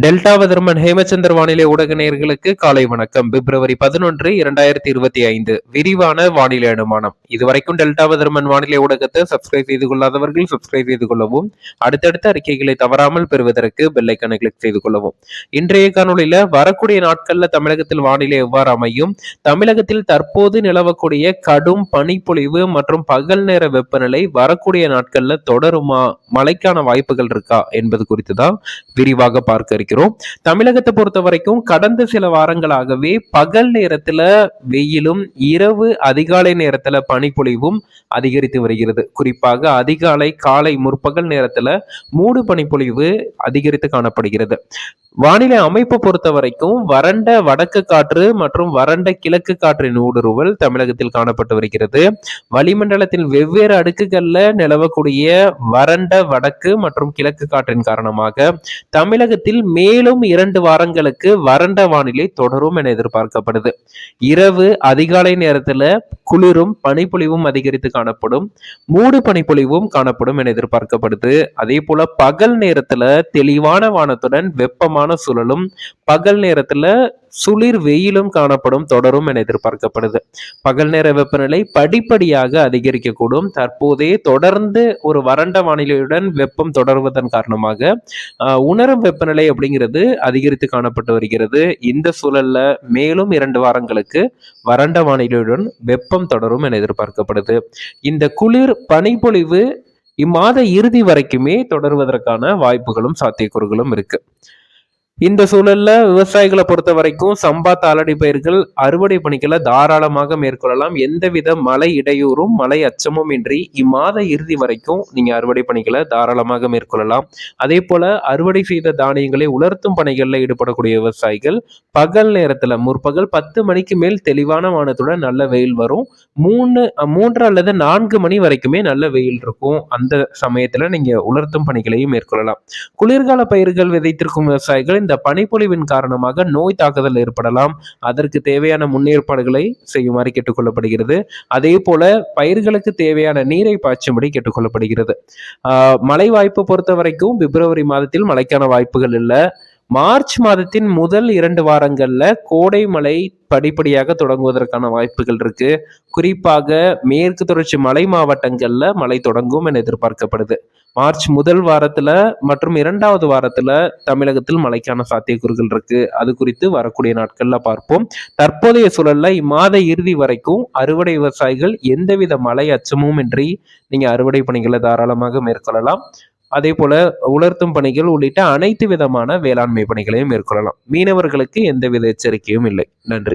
Delta weatherman Hemachandar வானிலை ஊடகநேயர்களுக்கு காலை வணக்கம். பிப்ரவரி பதினொன்று இரண்டாயிரத்தி இருபத்தி ஐந்து. விரிவான வானிலை அனுமானம். இதுவரைக்கும் டெல்டா வதர்மன் வானிலை ஊடகத்தை சப்ஸ்கிரைப் செய்து கொள்ளாதவர்கள் சப்ஸ்கிரைப் செய்து கொள்ளவும் அடுத்தடுத்த அறிக்கைகளை தவறாமல் பெறுவதற்கு பெல்லைக்கனை கிளிக் செய்து கொள்ளவும். இன்றைய காணொலியில வரக்கூடிய நாட்கள்ல தமிழகத்தில் வானிலை எவ்வாறு அமையும்? தமிழகத்தில் தற்போது நிலவக்கூடிய கடும் பனிப்பொழிவு மற்றும் பகல் நேர வெப்பநிலை வரக்கூடிய நாட்கள்ல தொடருமா? மழைக்கான வாய்ப்புகள் இருக்கா? என்பது குறித்து தான் விரிவாக பார்க்க இருக்கிறோம் தமிழகத்தை பொறுத்த வரைக்கும் கடந்த சில வாரங்களாகவே பகல் நேரத்துல வெயிலும் இரவு அதிகாலை நேரத்துல பனிப்பொழிவும் அதிகரித்து வருகிறது. குறிப்பாக அதிகாலை காலை முற்பகல் நேரத்துல மூடு பனிப்பொழிவு அதிகரித்து காணப்படுகிறது. வானிலை அமைப்பு பொறுத்த வரைக்கும் வறண்ட வடக்கு காற்று மற்றும் வறண்ட கிழக்கு காற்றின் ஊடுருவல் தமிழகத்தில் காணப்பட்டு வருகிறது. வளிமண்டலத்தின் வெவ்வேறு அடுக்குகளில் நிலவக்கூடிய வறண்ட வடக்கு மற்றும் கிழக்கு காற்றின் காரணமாக தமிழகத்தில் மேலும் இரண்டு வாரங்களுக்கு வறண்ட வானிலை தொடரும் என எதிர்பார்க்கப்படுது. இரவு அதிகாலை நேரத்தில் குளிரும் பனிப்பொழிவும் அதிகரித்து காணப்படும் மூடு பனிப்பொழிவும் காணப்படும் என எதிர்பார்க்கப்படுது. அதே போல பகல் நேரத்தில் தெளிவான வானத்துடன் வெப்பமான மிதமான சுழலும் பகல் நேரத்துல சுளிர் வெயிலும் காணப்படும் தொடரும் என எதிர்பார்க்கப்படுது. பகல் நேர வெப்பநிலை படிப்படியாக அதிகரிக்கக்கூடும். தற்போதே தொடர்ந்து ஒரு வறண்ட வானிலையுடன் வெப்பம் தொடர்வதன் காரணமாக உணரும் வெப்பநிலை அப்படிங்கிறது அதிகரித்து காணப்பட்டு வருகிறது. இந்த சூழல்ல மேலும் இரண்டு வாரங்களுக்கு வறண்ட வானிலையுடன் வெப்பம் தொடரும் என எதிர்பார்க்கப்படுது. இந்த குளிர் பனிப்பொழிவு இம்மாத இறுதி வரைக்குமே தொடர்வதற்கான வாய்ப்புகளும் சாத்தியக்கூறுகளும் இருக்கு. இந்த சூழல்ல விவசாயிகளை பொறுத்த வரைக்கும் சம்பா தாளடி பயிர்கள் அறுவடை பணிகளை தாராளமாக மேற்கொள்ளலாம். எந்தவித மழை இடையூறும் மழை அச்சமும் இன்றி இம்மாத இறுதி வரைக்கும் நீங்க அறுவடை பணிகளை தாராளமாக மேற்கொள்ளலாம். அதே போல அறுவடை செய்த தானியங்களை உலர்த்தும் பணிகளில் ஈடுபடக்கூடிய விவசாயிகள் பகல் நேரத்துல முற்பகல் பத்து மணிக்கு மேல் தெளிவான வானத்துடன் நல்ல வெயில் வரும். மூணு மூன்று அல்லது நான்கு மணி வரைக்குமே நல்ல வெயில் இருக்கும். அந்த சமயத்துல நீங்க உலர்த்தும் பணிகளையும் மேற்கொள்ளலாம். குளிர்கால பயிர்கள் விதைத்திருக்கும் விவசாயிகள் இந்த இந்த பனிப்பொழிவின் காரணமாக நோய் தாக்குதல் ஏற்படலாம். அதற்கு தேவையான முன்னேற்பாடுகளை செய்யுமாறு கேட்டுக்கொள்ளப்படுகிறது. அதே போல பயிர்களுக்கு தேவையான நீரை பாய்ச்சும்படி கேட்டுக்கொள்ளப்படுகிறது. மழை வாய்ப்பு பொறுத்த வரைக்கும் பிப்ரவரி மாதத்தில் மழைக்கான வாய்ப்புகள் இல்லை. மார்ச் மாதத்தின் முதல் இரண்டு வாரங்கள்ல கோடை மழை படிப்படியாக தொடங்குவதற்கான வாய்ப்புகள் இருக்கு. குறிப்பாக மேற்கு தொடர்ச்சி மலை மாவட்டங்கள்ல மழை தொடங்கும் என எதிர்பார்க்கப்படுது. மார்ச் முதல் வாரத்துல மற்றும் இரண்டாவது வாரத்துல தமிழகத்தில் மழைக்கான சாத்தியக்கூறுகள் இருக்கு. அது குறித்து வரக்கூடிய நாட்கள்ல பார்ப்போம். தற்போதைய சூழல்ல இம்மாத இறுதி வரைக்கும் அறுவடை விவசாயிகள் எந்தவித மழை அச்சமும் இன்றி நீங்க அறுவடை பணிகளை தாராளமாக மேற்கொள்ளலாம். அதே போல உலர்த்தும் பணிகள் உள்ளிட்ட அனைத்து விதமான வேளாண்மை பணிகளையும் மேற்கொள்ளலாம். மீனவர்களுக்கு எந்தவித எச்சரிக்கையும் இல்லை. நன்றி.